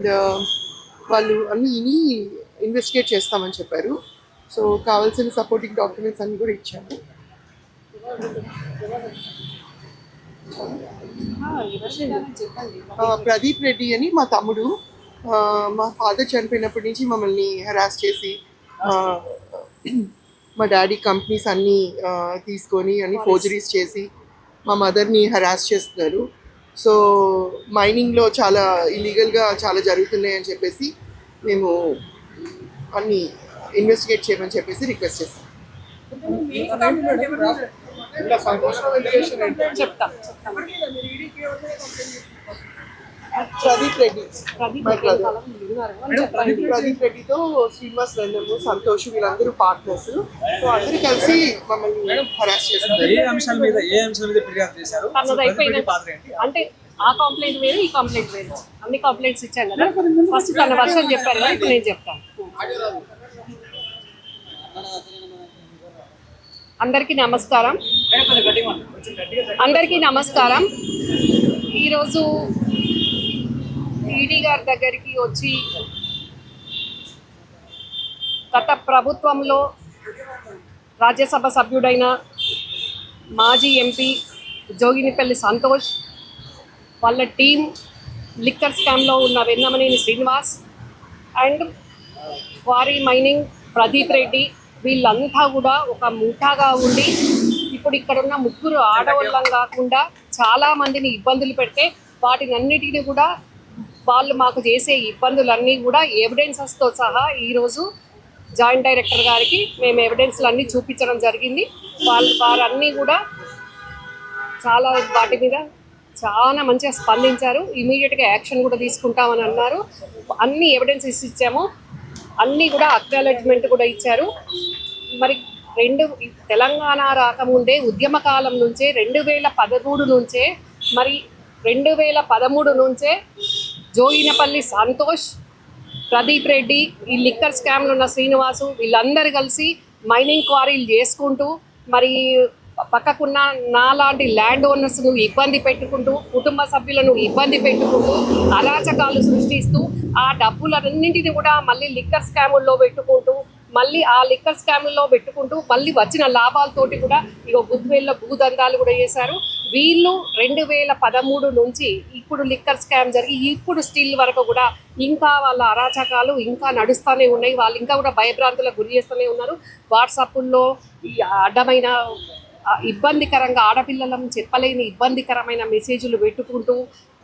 And వాళ్ళు అన్ని ఇని ఇన్వెస్టిగేట్ చేస్తామని చెప్పారు. సో కావాల్సిన సపోర్టింగ్ డాక్యుమెంట్స్ అన్ని కూడా ఇచ్చాము. ప్రదీప్ రెడ్డి అని మా తమ్ముడు మా ఫాదర్ చనిపోయినప్పటి నుంచి మమ్మల్ని హెరాస్ చేసి మా డాడీ కంపెనీస్ అన్నీ తీసుకొని అన్ని ఫోర్జరీస్ చేసి మా మదర్ని హెరాస్ చేస్తున్నారు. సో మైనింగ్లో చాలా ఇల్లీగల్గా చాలా జరుగుతున్నాయి అని చెప్పేసి మేము అన్ని ఇన్వెస్టిగేట్ చేయమని చెప్పేసి రిక్వెస్ట్ చేస్తాం చెప్తాం. ప్రదీప్ రెడ్డి. ప్రదీప్ రెడ్డితో శ్రీనివాస్ వెందము సంతోష్ వీళ్ళందరూ పార్ట్నర్స్ సో అందరూ కలిసి మమ్మల్ని హరాస్ ఏ అంశాల మీద ఏ అంశాల మీద ఫిర్యాదు చేశారు? అంటే ఆ కంప్లైంట్ వేరు ఈ కంప్లైంట్ వేరు. అన్ని కంప్లైంట్స్ ఇచ్చాను కదా. ఫస్ట్ తన వర్షం చెప్పారు కదా ఇప్పుడు నేను చెప్తాను. అందరికీ నమస్కారం. అందరికీ నమస్కారం. ఈరోజు ఈడీ గారి దగ్గరికి వచ్చి గత ప్రభుత్వంలో రాజ్యసభ సభ్యుడైన మాజీ ఎంపీ జోగినిపల్లి సంతోష్ వాళ్ళ టీం లిక్కర్ స్కామ్లో ఉన్న Vennamaneni Srinivas and quarry mining Pradeep Reddy వీళ్ళంతా కూడా ఒక ముఠాగా ఉండి ఇప్పుడు ఇక్కడ ఉన్న ముగ్గురు ఆడవాళ్ళం కాకుండా చాలా మందిని ఇబ్బందులు పెడితే వాటినన్నిటిని కూడా వాళ్ళు మాకు చేసే ఇబ్బందులన్నీ కూడా ఎవిడెన్సెస్తో సహా ఈరోజు జాయింట్ డైరెక్టర్ గారికి మేము ఎవిడెన్స్లు అన్నీ చూపించడం జరిగింది. వాళ్ళు వారన్నీ కూడా చాలా వాటి మీద చాలా మంచిగా స్పందించారు. ఇమీడియట్గా యాక్షన్ కూడా తీసుకుంటామని అన్నారు. అన్ని ఎవిడెన్సెస్ ఇచ్చాము. అన్నీ కూడా అక్నాలెడ్జ్మెంట్ కూడా ఇచ్చారు. మరి రెండు తెలంగాణ రాకముందే ఉద్యమ కాలం నుంచే రెండు వేల పదమూడు నుంచే మరి రెండు వేల పదమూడు నుంచే జోగినపల్లి సంతోష్ ప్రదీప్ రెడ్డి ఈ లిక్కర్ స్కామ్లు ఉన్న శ్రీనివాసు వీళ్ళందరూ కలిసి మైనింగ్ క్వారీలు చేసుకుంటూ మరి పక్కకున్న నాలాంటి ల్యాండ్ ఓనర్స్ను ఇబ్బంది పెట్టుకుంటూ కుటుంబ సభ్యులను ఇబ్బంది పెట్టుకుంటూ అరాచకాలు సృష్టిస్తూ ఆ డబ్బులన్నింటినీ కూడా మళ్ళీ లిక్కర్ స్కాముల్లో పెట్టుకుంటూ మళ్ళీ ఆ లిక్కర్ స్కాముల్లో పెట్టుకుంటూ మళ్ళీ వచ్చిన లాభాలతోటి కూడా ఇక గుద్వేల్లో భూదందాలు కూడా చేశారు. వీళ్ళు రెండు వేల పదమూడు నుంచి ఇప్పుడు లిక్కర్ స్కామ్ జరిగి ఇప్పుడు స్టిల్ వరకు కూడా ఇంకా వాళ్ళ అరాచకాలు ఇంకా నడుస్తూనే ఉన్నాయి. వాళ్ళు ఇంకా కూడా భయభ్రాంతులకు గురి చేస్తూనే ఉన్నారు. వాట్సాప్ల్లో ఈ అడ్డమైన ఇబ్బందికరంగా ఆడపిల్లలను చెప్పలేని ఇబ్బందికరమైన మెసేజ్లు పెట్టుకుంటూ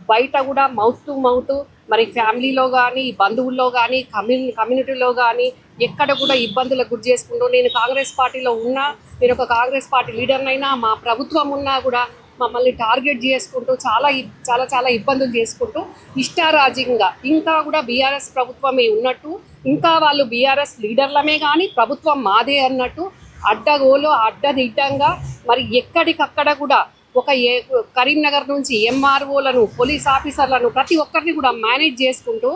బయట కూడా మౌత్ టు మౌత్ మరి ఫ్యామిలీలో కానీ బంధువుల్లో కానీ కమ్యూని కమ్యూనిటీలో కానీ ఎక్కడ కూడా ఇబ్బందులకు గురి చేసుకుంటూ నేను కాంగ్రెస్ పార్టీలో ఉన్నా నేను ఒక కాంగ్రెస్ పార్టీ లీడర్నైనా మా ప్రభుత్వం ఉన్నా కూడా మమ్మల్ని టార్గెట్ చేసుకుంటూ చాలా ఇ- చాలా చాలా ఇబ్బందులు చేసుకుంటూ ఇష్టారాజ్యంగా ఇంకా కూడా బీఆర్ఎస్ ప్రభుత్వమే ఉన్నట్టు ఇంకా వాళ్ళు బీఆర్ఎస్ లీడర్లమే కానీ ప్రభుత్వం మాదే అన్నట్టు అడ్డగోలు అడ్డదిడ్డంగా మరి ఎక్కడికక్కడ కూడా ఒక ఏ కరీంనగర్ నుంచి ఎంఆర్ఓలను పోలీస్ ఆఫీసర్లను ప్రతి ఒక్కరిని కూడా మేనేజ్ చేసుకుంటూ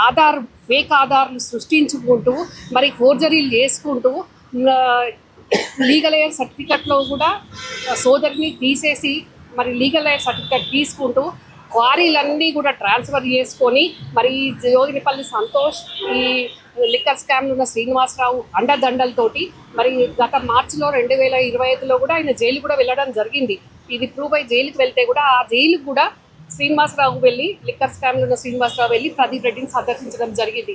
ఆధార్ ఫేక్ ఆధార్లు సృష్టించుకుంటూ మరి ఫోర్జరీలు చేసుకుంటూ లీగల్ ఎయిర్ సర్టిఫికెట్లో కూడా సోదరిని తీసేసి మరి లీగల్ ఎయిర్ సర్టిఫికెట్ తీసుకుంటూ క్వారీలన్నీ కూడా ట్రాన్స్ఫర్ చేసుకొని మరి ఈ జోగినిపల్లి సంతోష్ ఈ లిక్కర్ స్కామ్ ఉన్న శ్రీనివాసరావు అండదండలతోటి మరి గత మార్చిలో రెండు వేల ఇరవై ఐదులో కూడా ఆయన జైలు కూడా వెళ్ళడం జరిగింది. ఇది ప్రూవ్ అయి జైలుకి వెళ్తే కూడా ఆ జైలుకు కూడా శ్రీనివాసరావు వెళ్ళి లిక్కర్ స్కామ్లో ఉన్న శ్రీనివాసరావు వెళ్ళి ప్రదీప్ రెడ్డిని సందర్శించడం జరిగింది.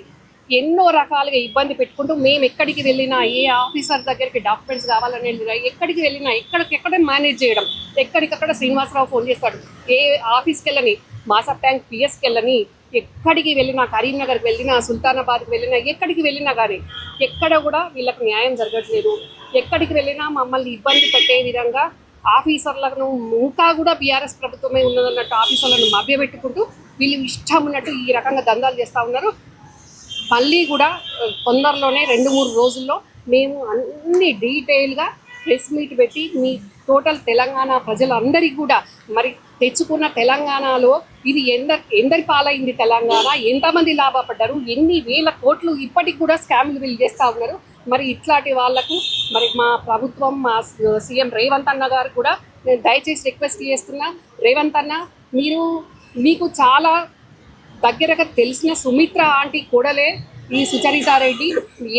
ఎన్నో రకాలుగా ఇబ్బంది పెట్టుకుంటూ మేము ఎక్కడికి వెళ్ళినా ఏ ఆఫీసర్ దగ్గరికి డాక్యుమెంట్స్ కావాలని వెళ్ళినా ఎక్కడికి వెళ్ళినా ఎక్కడికెక్కడే మేనేజ్ చేయడం. ఎక్కడికక్కడ శ్రీనివాసరావు ఫోన్ చేస్తాడు. ఏ ఆఫీస్కి వెళ్ళని మాసప్ ట్యాంక్ పిఎస్కి వెళ్ళని ఎక్కడికి వెళ్ళినా కరీంనగర్కి వెళ్ళినా సుల్తానాబాద్కి వెళ్ళినా ఎక్కడికి వెళ్ళినా కానీ ఎక్కడ కూడా వీళ్ళకి న్యాయం జరగట్లేదు. ఎక్కడికి వెళ్ళినా మమ్మల్ని ఇబ్బంది పెట్టే విధంగా ఆఫీసర్లను ఇంకా కూడా బీఆర్ఎస్ ప్రభుత్వమే ఉన్నదన్నట్టు ఆఫీసర్లను మభ్యపెట్టుకుంటూ వీళ్ళు ఇష్టం ఉన్నట్టు ఈ రకంగా దందాలు చేస్తూ ఉన్నారు. మళ్ళీ కూడా తొందరలోనే రెండు మూడు రోజుల్లో మేము అన్ని డీటెయిల్గా ప్రెస్ మీట్ పెట్టి మీ టోటల్ తెలంగాణ ప్రజలందరికీ కూడా మరి తెచ్చుకున్న తెలంగాణలో ఇది ఎందరి ఎందరి పాలైంది తెలంగాణ ఎంతమంది లాభపడ్డారు ఎన్ని వేల కోట్లు ఇప్పటికి కూడా స్కామ్లు బిల్ చేస్తూ ఉన్నారు. మరి ఇట్లాంటి వాళ్ళకు మరి మా ప్రభుత్వం మా సీఎం రేవంత్ అన్న గారు కూడా నేను దయచేసి రిక్వెస్ట్ చేస్తున్నా రేవంత్ అన్న మీరు మీకు చాలా దగ్గరగా తెలిసిన సుమిత్ర ఆంటీ కూడలే ఈ సుచరితారెడ్డి.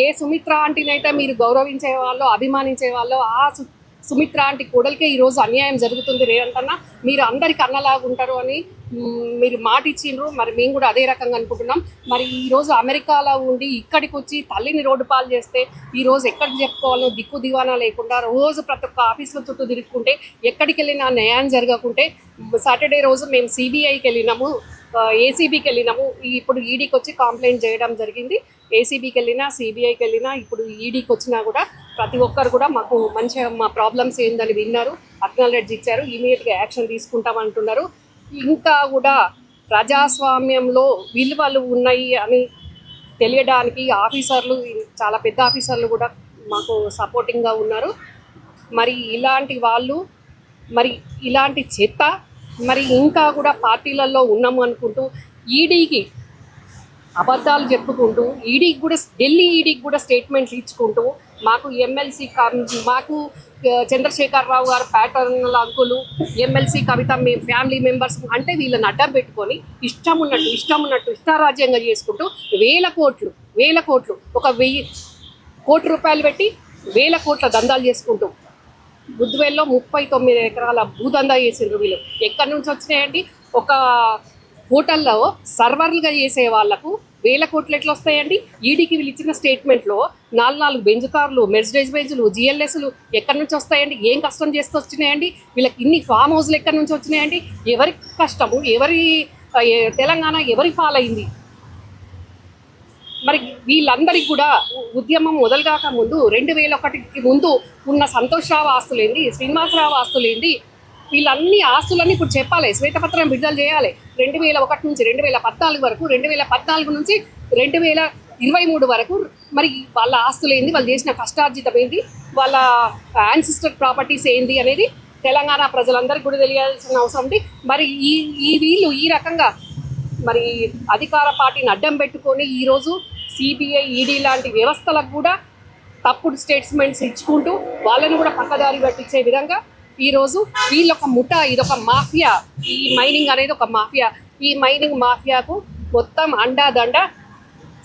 ఏ సుమిత్ర ఆంటీనైతే మీరు గౌరవించే వాళ్ళు అభిమానించే వాళ్ళు ఆ సు సుమిత్ర ఆంటీ కూడలికే ఈరోజు అన్యాయం జరుగుతుంది రేవంతన్న మీరు అందరికి అన్నలాగా ఉంటారు అని మీరు మాట ఇచ్చిండ్రు. మరి మేము కూడా అదే రకంగా అనుకుంటున్నాం. మరి ఈరోజు అమెరికాలో ఉండి ఇక్కడికి వచ్చి తల్లిని రోడ్డు పాలు చేస్తే ఈరోజు ఎక్కడికి చెప్పుకోవాలో దిక్కు దివానా లేకుండా రోజు ప్రతి ఒక్క ఆఫీసుల చుట్టూ తిరుగుకుంటే ఎక్కడికి వెళ్ళినా న్యాయం జరగకుంటే సాటర్డే రోజు మేము సిబిఐకి వెళ్ళినాము. ఏసీబీకి వెళ్ళినాము. ఈ- ఇప్పుడు ఈడీకి వచ్చి కంప్లైంట్ చేయడం జరిగింది. ఏసీబీకి వెళ్ళినా సిబిఐకి వెళ్ళినా ఇప్పుడు ఈడీకి వచ్చినా కూడా ప్రతి ఒక్కరు కూడా మాకు మంచిగా మా ప్రాబ్లమ్స్ ఏందని విన్నారు. అక్నాలెడ్జ్ ఇచ్చారు. ఇమీడియట్గా యాక్షన్ తీసుకుంటామంటున్నారు. ఇంకా కూడా ప్రజాస్వామ్యంలో విలువలు ఉన్నాయి అని తెలియడానికి ఆఫీసర్లు చాలా పెద్ద ఆఫీసర్లు కూడా మాకు సపోర్టింగ్గా ఉన్నారు. మరి ఇలాంటి వాళ్ళు మరి ఇలాంటి చెత్త మరి ఇంకా కూడా పార్టీలలో ఉన్నాము అనుకుంటూ ఈడీకి అబద్ధాలు చెప్పుకుంటూ ఈడీకి కూడా ఢిల్లీ ఈడీకి కూడా స్టేట్మెంట్లు ఇచ్చుకుంటూ మాకు ఎమ్మెల్సీ మాకు చంద్రశేఖర్ రావు గారు ప్యాటర్న్ అంకులు ఎమ్మెల్సీ కవిత మేము ఫ్యామిలీ మెంబర్స్ అంటే వీళ్ళని అడ్డం పెట్టుకొని ఇష్టం ఉన్నట్టు ఇష్టం ఉన్నట్టు ఇష్టారాజ్యంగా చేసుకుంటూ వేల కోట్లు వేల కోట్లు ఒక వెయ్యి కోటి రూపాయలు పెట్టి వేల కోట్ల దందాలు చేసుకుంటూ బుద్ధివేల్లో ముప్పై తొమ్మిది ఎకరాల భూదందా చేసిండ్రు వీళ్ళు. ఎక్కడి నుంచి వచ్చినాయండి? ఒక హోటల్లో సర్వర్లుగా చేసే వాళ్ళకు వేల కోట్లు ఎట్లా వస్తాయండి? ఈడీకి వీళ్ళు ఇచ్చిన స్టేట్మెంట్లో నాలుగు నాలుగు బెంజ్ కార్లు మెర్సిడైజ్ బెంజ్లు జిఎల్ఎస్లు ఎక్కడి నుంచి వస్తాయండి? ఏం కష్టం చేస్తూ వచ్చినాయండి? వీళ్ళకి ఇన్ని ఫామ్ హౌస్లు ఎక్కడి నుంచి వచ్చినాయండి? ఎవరి కష్టము ఎవరి తెలంగాణ ఎవరి పాలైంది? మరి వీళ్ళందరికీ కూడా ఉద్యమం మొదలుగాక ముందు రెండు వేల ఒకటికి ముందు ఉన్న సంతోషరావు ఆస్తులేంది శ్రీనివాసరావు ఆస్తులేంది. వీళ్ళన్ని ఆస్తులన్నీ ఇప్పుడు చెప్పాలి. శ్వేతపత్రం విడుదల చేయాలి. రెండు వేల ఒకటి నుంచి రెండు వేల పద్నాలుగు వరకు రెండు వేల పద్నాలుగు నుంచి రెండు వేల ఇరవై మూడు వరకు మరి వాళ్ళ ఆస్తులు ఏంది వాళ్ళు చేసిన కష్టార్జితం ఏంది వాళ్ళ యాన్సిస్టర్ ప్రాపర్టీస్ ఏంది అనేది తెలంగాణ ప్రజలందరికీ కూడా తెలియాల్సిన అవసరం ఉంది. మరి ఈ ఈ వీళ్ళు ఈ రకంగా మరి అధికార పార్టీని అడ్డం పెట్టుకొని ఈరోజు సిబిఐ ఈడీ లాంటి వ్యవస్థలకు కూడా తప్పుడు స్టేట్మెంట్స్ ఇచ్చుకుంటూ వాళ్ళని కూడా పక్కదారి పట్టించే విధంగా ఈరోజు వీళ్ళొక ముఠ ఇదొక మాఫియా. ఈ మైనింగ్ అనేది ఒక మాఫియా. ఈ మైనింగ్ మాఫియాకు మొత్తం అండాదండ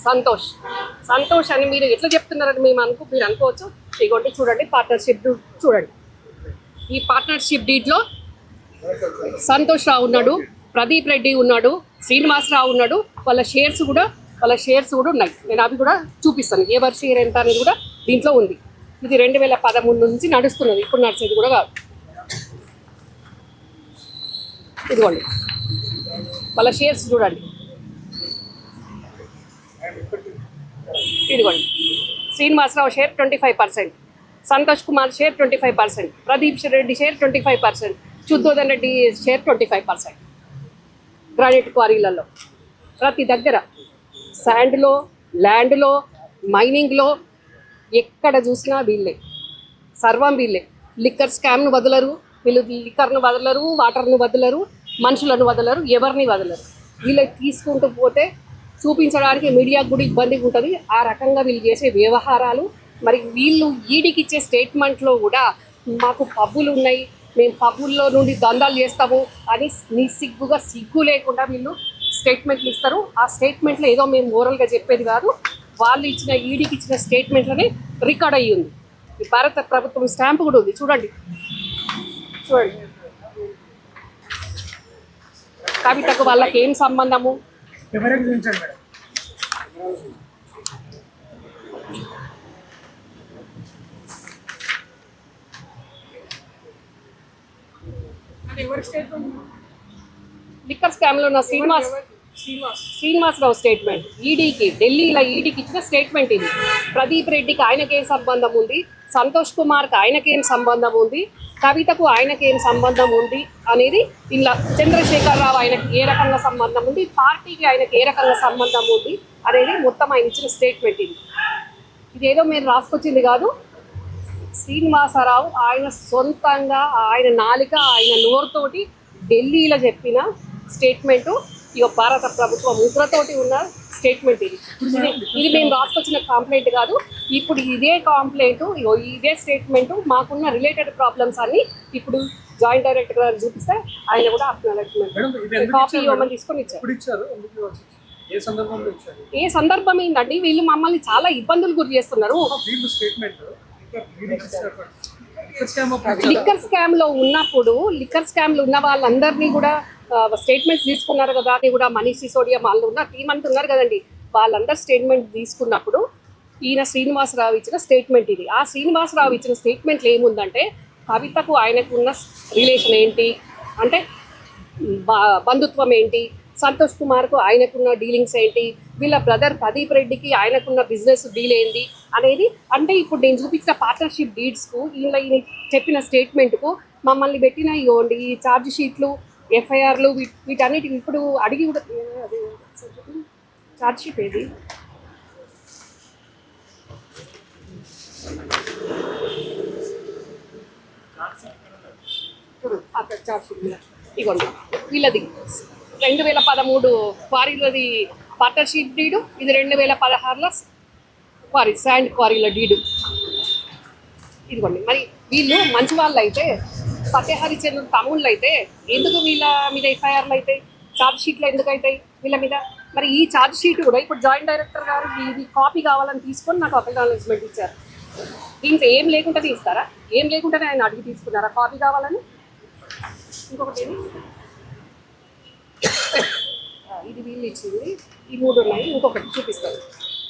సంతోష్. సంతోష్ అని మీరు ఎట్లా చెప్తున్నారని మేము అనుకో మీరు అనుకోవచ్చు. ఇగోండి చూడండి పార్ట్నర్షిప్ చూడండి. ఈ పార్ట్నర్షిప్ డీడ్లో సంతోష్ రావు ఉన్నాడు ప్రదీప్ రెడ్డి ఉన్నాడు శ్రీనివాసరావు ఉన్నాడు. వాళ్ళ షేర్స్ కూడా వాళ్ళ షేర్స్ కూడా ఉన్నాయి. నేను అవి కూడా చూపిస్తాను. ఎవరి షేర్ ఎంత అనేది కూడా దీంట్లో ఉంది. ఇది రెండు వేల పదమూడు నుంచి నడుస్తున్నది. ఇప్పుడు నడిచేది కూడా కాదు. ఇదిగోండి. వాళ్ళ షేర్స్ చూడండి. ఇదిగోండి. Srinivasarao share twenty five percent Santosh Kumar share twenty five percent Pradeep Reddy share twenty five percent Shuddhodan Reddy share twenty five percent granite క్వారీలలో. ప్రతి దగ్గర శాండ్లో ల్యాండ్లో మైనింగ్లో ఎక్కడ చూసినా వీళ్ళే. సర్వం వీళ్ళే. లిక్కర్ స్కామ్ను వదలరు వీళ్ళు లిక్కర్ను వదలరు వాటర్ను వదలరు మనుషులను వదలరు ఎవరిని వదలరు. వీళ్ళు తీసుకుంటూ పోతే చూపించడానికి మీడియాకు కూడా ఇబ్బందిగా ఉంటుంది. ఆ రకంగా వీళ్ళు చేసే వ్యవహారాలు మరి వీళ్ళు ఈడీకి ఇచ్చే స్టేట్మెంట్లో కూడా మాకు పబ్బులు ఉన్నాయి మేము పబ్బుల్లో నుండి దందాలు చేస్తాము అని నిస్సిగ్గుగా సిగ్గు లేకుండా వీళ్ళు స్టేట్మెంట్లు ఇస్తారు. ఆ స్టేట్మెంట్లో ఏదో మేము ఓరల్గా చెప్పేది కాదు. వాళ్ళు ఇచ్చిన ఈడీకి ఇచ్చిన స్టేట్మెంట్లోనే రికార్డ్ అయ్యి ఉంది. ఈ భారత ప్రభుత్వం స్టాంప్ కూడా ఉంది. చూడండి. చూడండి. కవితకు వాళ్ళకి ఏం సంబంధము ఎవరికి చూపించండి మేడం లిక్కర్ స్కామ్లో ఉన్న శ్రీనివాస్ శ్రీనివాసరావు స్టేట్మెంట్ ఈడీకి ఢిల్లీలో ఈడీకి ఇచ్చిన స్టేట్మెంట్ ఇది. ప్రదీప్ రెడ్డికి ఆయనకేం సంబంధం ఉంది? సంతోష్ కుమార్కి ఆయనకేం సంబంధం ఉంది? కవితకు ఆయనకేం సంబంధం ఉంది? అనేది ఇలా చంద్రశేఖరరావు ఆయనకి ఏ రకంగా సంబంధం ఉంది? పార్టీకి ఆయనకి ఏ రకంగా సంబంధం ఉంది? అనేది మొత్తం ఆయన ఇచ్చిన స్టేట్మెంట్ ఇది. ఇదేదో మీరు రాసుకొచ్చింది కాదు. శ్రీనివాసరావు ఆయన సొంతంగా ఆయన నాలిక ఆయన నోరుతోటి ఢిల్లీలో చెప్పిన స్టేట్మెంటు. ఇక భారత ప్రభుత్వ ముద్రతోటి ఉన్న స్టేట్మెంట్ ఇది. ఇది- మేము రాసుకొచ్చిన కాంప్లైంట్ కాదు. ఇప్పుడు ఇదే కాంప్లైంట్ ఇదే స్టేట్మెంట్ మాకున్న రిలేటెడ్ ప్రాబ్లమ్స్ అన్ని ఇప్పుడు జాయింట్ డైరెక్టర్ గారు చూపిస్తే ఆయన కూడా కాపీ ఇవ్వమని? తీసుకొని ఇచ్చారు? ఏ సందర్భం ఏంటండి వీళ్ళు మమ్మల్ని చాలా ఇబ్బందులు గురి చేస్తున్నారు. లిక్కర్ స్కామ్లో ఉన్నప్పుడు లిక్కర్ స్కామ్లో ఉన్న వాళ్ళందరినీ కూడా స్టేట్మెంట్స్ తీసుకున్నారు కదా అని కూడా మనీష్ సిసోడియా వాళ్ళు ఉన్న టీం అంతా ఉన్నారు కదండి. వాళ్ళందరూ స్టేట్మెంట్ తీసుకున్నప్పుడు ఈయన శ్రీనివాసరావు ఇచ్చిన స్టేట్మెంట్ ఇది. ఆ శ్రీనివాసరావు ఇచ్చిన స్టేట్మెంట్లు ఏముందంటే కవితకు ఆయనకు ఉన్న రిలేషన్ ఏంటి? అంటే బంధుత్వం ఏంటి? సంతోష్ కుమార్కు ఆయనకున్న డీలింగ్స్ ఏంటి? వీళ్ళ బ్రదర్ ప్రదీప్ రెడ్డికి ఆయనకున్న బిజినెస్ డీల్ ఏంది? అనేది అంటే ఇప్పుడు నేను చూపించిన పార్ట్నర్షిప్ డీడ్స్కు వీళ్ళ చెప్పిన స్టేట్మెంట్కు మమ్మల్ని పెట్టిన ఇవ్వండి. ఈ ఛార్జ్ షీట్లు ఎఫ్ఐఆర్లు వీటన్నిటికి ఇప్పుడు అడిగి కూడా ఛార్జ్ షీట్ ఏది? అక్కడ ఛార్జ్ షీట్ మీద. వీళ్ళది. రెండు వేల పదమూడు క్వారీలది పార్టర్షిప్ డీడు ఇది రెండు వేల పదహారులో క్వారీ శాండ్ క్వారీల డీడు ఇదిగోండి మరి వీళ్ళు మంచి వాళ్ళు అయితే సత్యహరిచంద్ర తమ్ముళ్ళు అయితే ఎందుకు వీళ్ళ మీద ఎఫ్ఐఆర్లు అయితే ఛార్జ్ షీట్లు ఎందుకు అవుతాయి వీళ్ళ మీద? మరి ఈ ఛార్జ్ షీట్ కూడా ఇప్పుడు జాయింట్ డైరెక్టర్ గారు ఇది కాపీ కావాలని తీసుకొని నాకు అప్నాలెడ్జ్మెంట్ ఇచ్చారు. దీంట్లో ఏం లేకుండా తీస్తారా? ఏం లేకుండానే ఆయన అడిగి తీసుకున్నారా? కాపీ కావాలని? ఇంకొకటి ఇది వీళ్ళు ఇచ్చింది. ఈ మూడు ఉన్నాయి. ఇంకొకటి చూపిస్తాను.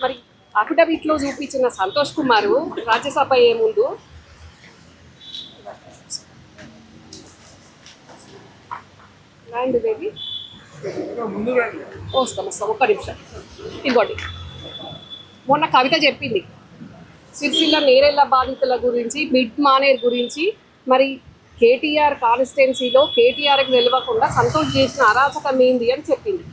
మరి అఫిడవిట్లో చూపించిన సంతోష్ కుమార్ రాజ్యసభ ఏముందు ముందు? బేబీ. వస్తాం వస్తాం. ఒక్క నిమిషం. ఇదిగోండి. మొన్న కవిత చెప్పింది. సిరిసిల్ల నేరెళ్ళ బాధితుల గురించి మిడ్ మానేర్ గురించి మరి కేటీఆర్ కాన్స్టిట్యున్సీలో కేటీఆర్కి తెలియకుండా సంతోష్ చేసిన అరాచకం ఏంది అని చెప్పింది.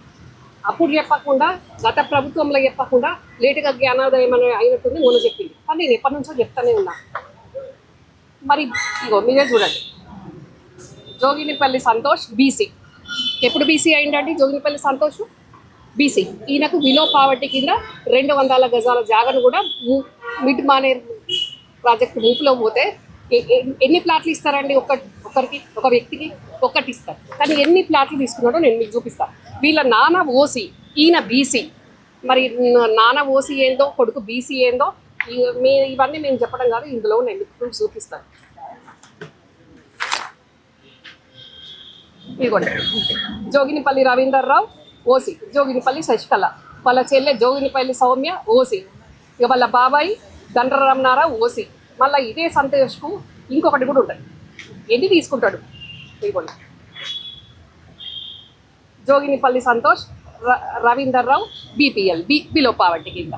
అప్పుడు చెప్పకుండా గత ప్రభుత్వంలో చెప్పకుండా లేటుగా జ్ఞానోదయం అని అయినట్టుంది మొన్న చెప్పింది. కానీ నేను ఎప్పటి నుంచో చెప్తానే ఉన్నా. మరి ఇగో మీరే చూడండి. జోగినిపల్లి సంతోష్ బీసీ. ఎప్పుడు బీసీ అయిందండి జోగినిపల్లి సంతోష్ బీసీ. ఈయనకు విలో పావర్టీ కింద రెండు వందల గజాల జాగను కూడా మిడ్ మానే ప్రాజెక్ట్ మూపులో పోతే ఎన్ని ప్లాట్లు ఇస్తారండి ఒక ఒకరికి ఒక వ్యక్తికి? ఒక్కటి ఇస్తారు. కానీ ఎన్ని ప్లాట్లు తీసుకున్నాడో నేను మీకు చూపిస్తాను. వీళ్ళ నాన్న ఓసీ ఈయన బీసీ. మరి నాన్న ఓసీ ఏందో కొడుకు బీసీ ఏందో మీ ఇవన్నీ మేము చెప్పడం కాదు ఇందులో నేను మీకు చూపిస్తాను. ఇదిగోండి. జోగినిపల్లి రవీందర్ రావు జోగినిపల్లి శశికళ. వాళ్ళ చెల్లె జోగినిపల్లి సౌమ్య ఓసి. ఇక వాళ్ళ బాబాయ్ దండరమణారావు ఓసీ. మళ్ళీ ఇదే సంతోష్కు ఇంకొకటి కూడా ఉంటుంది. ఎన్ని తీసుకుంటాడు? ఇదిగోండి జోగినిపల్లి సంతోష్ ర- Ravinder Rao BPL B below poverty కింద.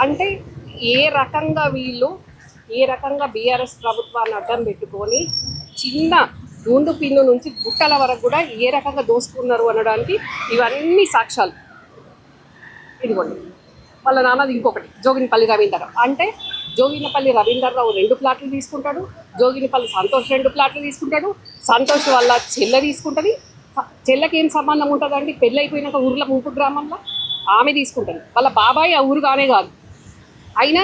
అంటే ఏ రకంగా వీళ్ళు ఏ రకంగా బీఆర్ఎస్ ప్రభుత్వాన్ని అడ్డం పెట్టుకొని చిన్న దూండు పిన్ను నుంచి గుట్టల వరకు కూడా ఏ రకంగా దోసుకున్నారు అనడానికి ఇవన్నీ సాక్ష్యాలు. ఇదిగోండి. వాళ్ళ నాన్నది ఇంకొకటి జోగినిపల్లి రవీందర్ అంటే జోగినపల్లి రవీందర్ రావు రెండు ప్లాట్లు తీసుకుంటాడు జోగినపల్లి సంతోష్ రెండు ప్లాట్లు తీసుకుంటాడు సంతోష్ వాళ్ళ చెల్లె తీసుకుంటుంది. చెల్లకి ఏం సంబంధం ఉంటుందండి? పెళ్ళి అయిపోయినాక ఊర్ల ముంపు గ్రామంలో ఆమె తీసుకుంటుంది. వాళ్ళ బాబాయ్ ఆ ఊరు కానే కాదు. అయినా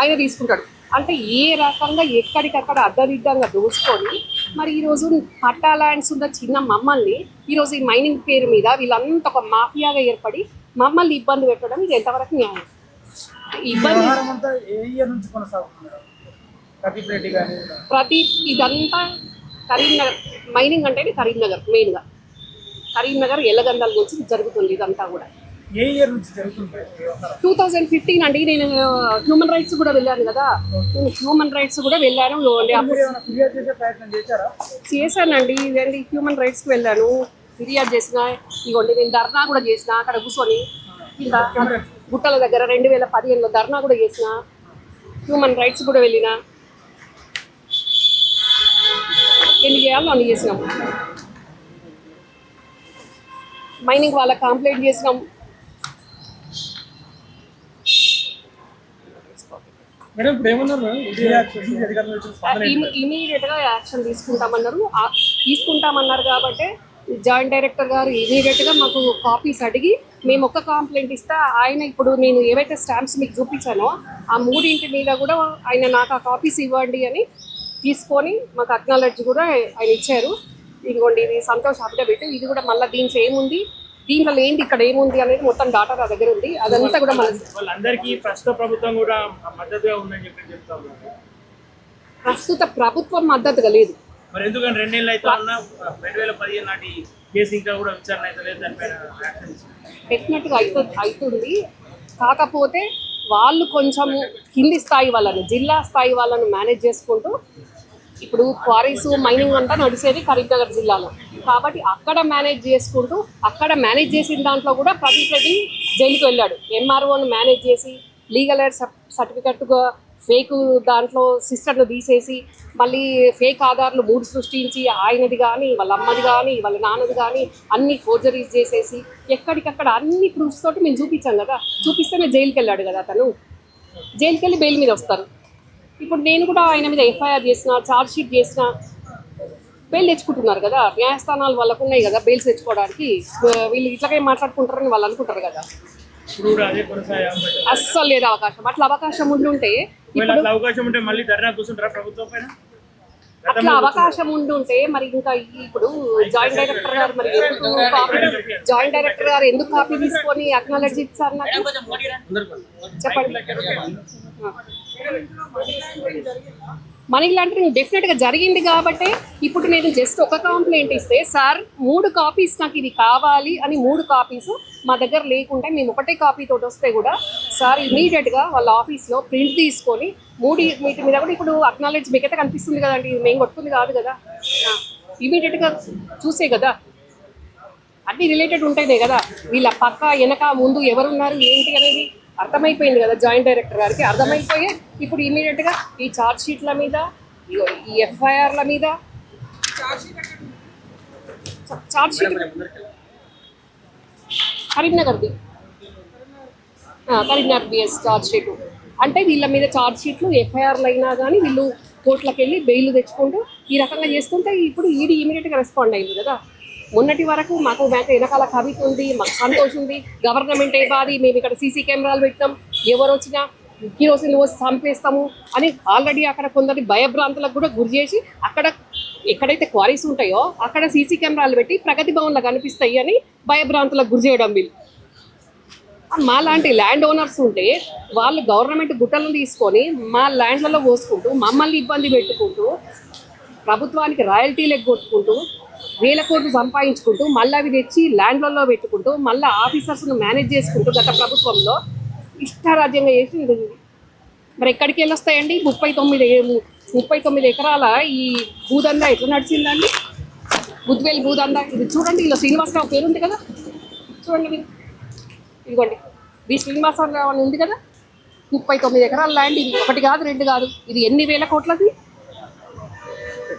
ఆయన తీసుకుంటాడు. అంటే ఏ రకంగా ఎక్కడికక్కడ అద్దదిద్దంగా దోచుకొని మరి ఈరోజు పట్టా ల్యాండ్స్ ఉన్న చిన్న మమ్మల్ని ఈరోజు ఈ మైనింగ్ పేరు మీద వీళ్ళంతా ఒక మాఫియాగా ఏర్పడి మమ్మల్ని ఇబ్బంది పెట్టడం ఇది ఎంతవరకు న్యాయం? ఇబ్బంది ప్రతి ఇదంతా కరీంనగర్ మైనింగ్ అంటే కరీంనగర్ మెయిన్గా కరీంనగర్ ఎల్లగందల గురించి జరుగుతుంది ఇదంతా కూడా. ఏ ఇయర్ నుంచి జరుగుతుంది టూ థౌజండ్ ఫిఫ్టీన్ అండి. నేను హ్యూమన్ రైట్స్ కూడా వెళ్ళాను కదా. నేను హ్యూమన్ రైట్స్ కూడా వెళ్ళాను. ఇవ్వండి చేశానండి. ఇదండి హ్యూమన్ రైట్స్కి వెళ్ళాను. ఫిర్యాదు చేసిన ఇగోండి నేను ధర్నా కూడా చేసిన అక్కడ కూర్చొని. కింద గుట్టల దగ్గర రెండు వేల పదిహేనులో ధర్నా కూడా చేసిన హ్యూమన్ రైట్స్ కూడా వెళ్ళిన. ఎన్ని చేయాలో అన్ని చేసినాం. మైనింగ్ వాళ్ళకి కంప్లైంట్ చేసినాం. ఇది యాక్షన్? ఇమీడియట్గా తీసుకుంటామన్నారు. తీసుకుంటామన్నారు కాబట్టి జాయింట్ డైరెక్టర్ గారు ఇమీడియట్గా మాకు కాపీస్ అడిగి మేము ఒక్క కంప్లైంట్ ఇస్తే ఆయన ఇప్పుడు నేను ఏవైతే స్టాంప్స్ మీకు చూపించానో ఆ మూడింటి మీద కూడా ఆయన నాకు ఆ కాపీస్ ఇవ్వండి అని తీసుకొని మాకు అక్నాలెడ్జ్ కూడా ఆయన ఇచ్చారు. ఇదిగోండి ఇది సంతోష్ అఫిడవిట్ ఇది కూడా మళ్ళీ దీంట్లో ఏముంది దీంట్లో ఏంది ఇక్కడ ఏముంది అనేది మొత్తం డాటా నా దగ్గర ఉంది. అదంతా కూడా మన వాళ్ళందరికీ ప్రస్తుత ప్రభుత్వం కూడా మద్దతుగా ఉందని చెప్పి చెప్తా ప్రస్తుత ప్రభుత్వం మద్దతుగా లేదు. మరి ఎందుకంటే రెండేళ్ళు అయితే రెండు వేల పదిహేను నాటి కేసు ఇంకా కూడా విచారణ అయితే లేదు దానిపైన డెఫినెట్గా అయితు అవుతుంది కాకపోతే వాళ్ళు కొంచెం కింది స్థాయి వాళ్ళని జిల్లా స్థాయి వాళ్ళను మేనేజ్ చేసుకుంటూ ఇప్పుడు క్వారీస్ మైనింగ్ అంతా నడిచేది కరీంనగర్ జిల్లాలో. కాబట్టి అక్కడ మేనేజ్ చేసుకుంటూ అక్కడ మేనేజ్ చేసిన దాంట్లో కూడా ప్రదీప్ రెడ్డి జైలుకి వెళ్ళాడు. ఎంఆర్ఓను మేనేజ్ చేసి లీగల్ ఎయిడ్ సర్టిఫికెట్గా ఫేక్ దాంట్లో సిస్టర్ను తీసేసి మళ్ళీ ఫేక్ ఆధార్లు మూడు సృష్టించి ఆయనది కానీ వాళ్ళ అమ్మది కానీ వాళ్ళ నాన్నది కానీ అన్ని ఫోర్జరీస్ చేసేసి ఎక్కడికక్కడ అన్ని ప్రూఫ్స్ తోటి మేము చూపించాం కదా. చూపిస్తేనే జైలుకి వెళ్ళాడు కదా అతను. జైలుకి వెళ్ళి బెయిల్ మీద వస్తారు. ఇప్పుడు నేను కూడా ఆయన మీద ఎఫ్ఐఆర్ చేసిన ఛార్జ్ షీట్ చేసిన బెయిల్ తెచ్చుకుంటున్నారు కదా. న్యాయస్థానాలు వాళ్ళకు ఉన్నాయి కదా బెయిల్స్ తెచ్చుకోవడానికి. వీళ్ళు ఇట్లాగే మాట్లాడుకుంటారని వాళ్ళు అనుకుంటారు కదా. అస్సలు లేదు అవకాశం. అట్లా అవకాశం ఉండుంటే అట్లా అవకాశం ఉంటే మళ్ళీ ధర్నా కూర్చుంటారా ప్రభుత్వం పైన? అట్లా అవకాశం ఉండుంటే మరి ఇంకా ఈ- ఇప్పుడు జాయింట్ డైరెక్టర్ గారు మరి ఎందుకు జాయింట్ డైరెక్టర్ గారు ఎందుకు కాపీ తీసుకొని అక్నాలెడ్జ్ ఇచ్చారు నాకు? చెప్పండి. మనీ లాండరింగ్ డెఫినెట్గా జరిగింది కాబట్టి ఇప్పుడు నేను జస్ట్ ఒక కంప్లైంట్ ఇస్తే సార్ మూడు కాపీస్ నాకు ఇది కావాలి అని మూడు కాపీస్ మా దగ్గర లేకుంటే మేము ఒకటే కాపీ తోటి వస్తే కూడా సార్ ఇమీడియట్గా వాళ్ళ ఆఫీస్లో ప్రింట్ తీసుకొని మూడు మీటి మీద కూడా ఇప్పుడు అక్నాలెడ్జ్ మీకైతే కనిపిస్తుంది కదండి ఇది మేము కొట్టుకుంది కాదు కదా. ఇమీడియట్గా చూసే కదా. అన్నీ రిలేటెడ్ ఉంటాయి కదా. వీళ్ళ పక్క వెనక ముందు ఎవరున్నారు ఏంటి అనేది అర్థమైపోయింది కదా జాయింట్ డైరెక్టర్ గారికి? అర్థమైపోయి ఇప్పుడు ఇమీడియట్గా ఈ ఛార్జ్ షీట్ల మీద ఈ ఎఫ్ఐఆర్ల మీద. Charge sheet కరీంనగర్ది. Karimnagar BS charge sheet. అంటే వీళ్ళ మీద ఛార్జ్ షీట్లు ఎఫ్ఐఆర్లు అయినా కానీ వీళ్ళు కోర్టులకు వెళ్ళి బెయిల్ తెచ్చుకుంటూ ఈ రకంగా చేస్తుంటే ఇప్పుడు ఈడీ ఇమీడియట్గా రెస్పాండ్ అయింది కదా. మొన్నటి వరకు మాకు మాకు వెనకాల కవిత ఉంది మాకు సంతోషం ఉంది. గవర్నమెంట్ ఇవ్వాలి మేము ఇక్కడ సీసీ కెమెరాలు పెట్టాం ఎవరు వచ్చినా కిరోసిన్ పోసి చంపేస్తాము అని ఆల్రెడీ అక్కడ కొందరి భయభ్రాంతులకు కూడా గురి చేసి అక్కడ ఎక్కడైతే క్వారీస్ ఉంటాయో అక్కడ సీసీ కెమెరాలు పెట్టి ప్రగతి భవన్లో కనిపిస్తాయి అని భయభ్రాంతులకు గురి చేయడం వీళ్ళు. మా లాంటి ల్యాండ్ ఓనర్స్ ఉంటే వాళ్ళు గవర్నమెంట్ గుట్టలను తీసుకొని మా ల్యాండ్లలో పోసుకుంటూ మమ్మల్ని ఇబ్బంది పెట్టుకుంటూ ప్రభుత్వానికి రాయల్టీలు ఎగ్గొట్టుకుంటూ వేల కోట్లు సంపాదించుకుంటూ మళ్ళీ అవి తెచ్చి ల్యాండ్లలో పెట్టుకుంటూ మళ్ళీ ఆఫీసర్స్ను మేనేజ్ చేసుకుంటూ గత ప్రభుత్వంలో ఇష్టారాజ్యంగా చేసి మరి ఎక్కడికి వెళ్ళి వస్తాయండి ముప్పై తొమ్మిది ముప్పై తొమ్మిది ఎకరాల ఈ భూదందా ఎట్లా నడిచిందండి? బుద్వేల్ భూదందా. ఇది చూడండి ఇలా శ్రీనివాసరావు పేరు ఉంది కదా? చూడండి మీరు. ఇదిగోండి. బి శ్రీనివాసరావు అని ఉంది కదా? ముప్పై తొమ్మిది ఎకరాల ల్యాండ్ ఇది. ఒకటి కాదు రెండు కాదు. ఇది ఎన్ని వేల కోట్లది?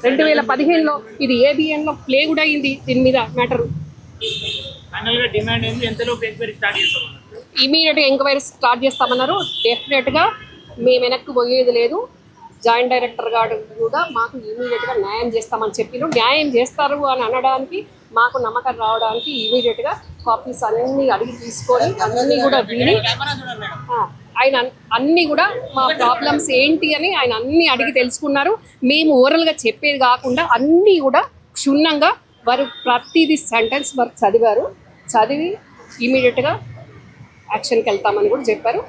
రెండు వేల పదిహేనులో ఇది ఏబిఎన్లో ప్లే కూడా అయింది దీని మీద మ్యాటరు ఇమీడియట్గా ఎంక్వైరీ స్టార్ట్ చేస్తామన్నారు? డెఫినెట్గా మేము వెనక్కి పోయేది లేదు. జాయింట్ డైరెక్టర్ గారు కూడా మాకు ఇమీడియట్గా న్యాయం చేస్తామని చెప్పిన న్యాయం చేస్తారు అని అనడానికి మాకు నమ్మకం రావడానికి ఇమీడియట్గా కాపీస్ అన్నీ అడిగి తీసుకొని అన్నీ కూడా విని ఆయన అన్ని కూడా మా ప్రాబ్లమ్స్ ఏంటి అని ఆయన అన్ని అడిగి తెలుసుకున్నారు. మేము ఓరల్గా చెప్పేది కాకుండా అన్నీ కూడా క్షుణ్ణంగా వారు ప్రతిదీ సెంటెన్స్ వారు చదివారు. చదివి ఇమీడియట్గా యాక్షన్కి వెళ్తామని కూడా చెప్పారు.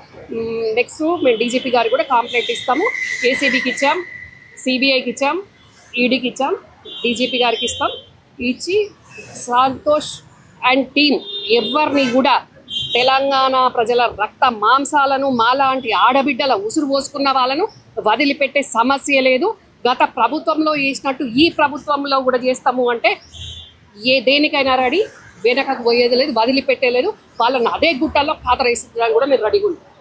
నెక్స్ట్ మేము డీజీపీ గారు కూడా కాంప్లైంట్ ఇస్తాము. ఏసీబీకి ఇచ్చాం సిబిఐకి ఇచ్చాం ఈడీకి ఇచ్చాం డీజీపీ గారికి ఇస్తాం. ఇచ్చి సంతోష్ అండ్ టీం ఎవరిని కూడా తెలంగాణ ప్రజల రక్త మాంసాలను మాలాంటి ఆడబిడ్డల ఉసురు పోసుకున్న వాళ్ళను వదిలిపెట్టే సమస్య లేదు. గత ప్రభుత్వంలో చేసినట్టు ఈ ప్రభుత్వంలో కూడా చేస్తాము అంటే ఏ దేనికైనా రెడీ వెనకకు పోయేది లేదు వదిలిపెట్టేలేదు వాళ్ళని అదే గుట్టల్లో పాతరేసించడానికి కూడా మీరు రెడీగా ఉంటారు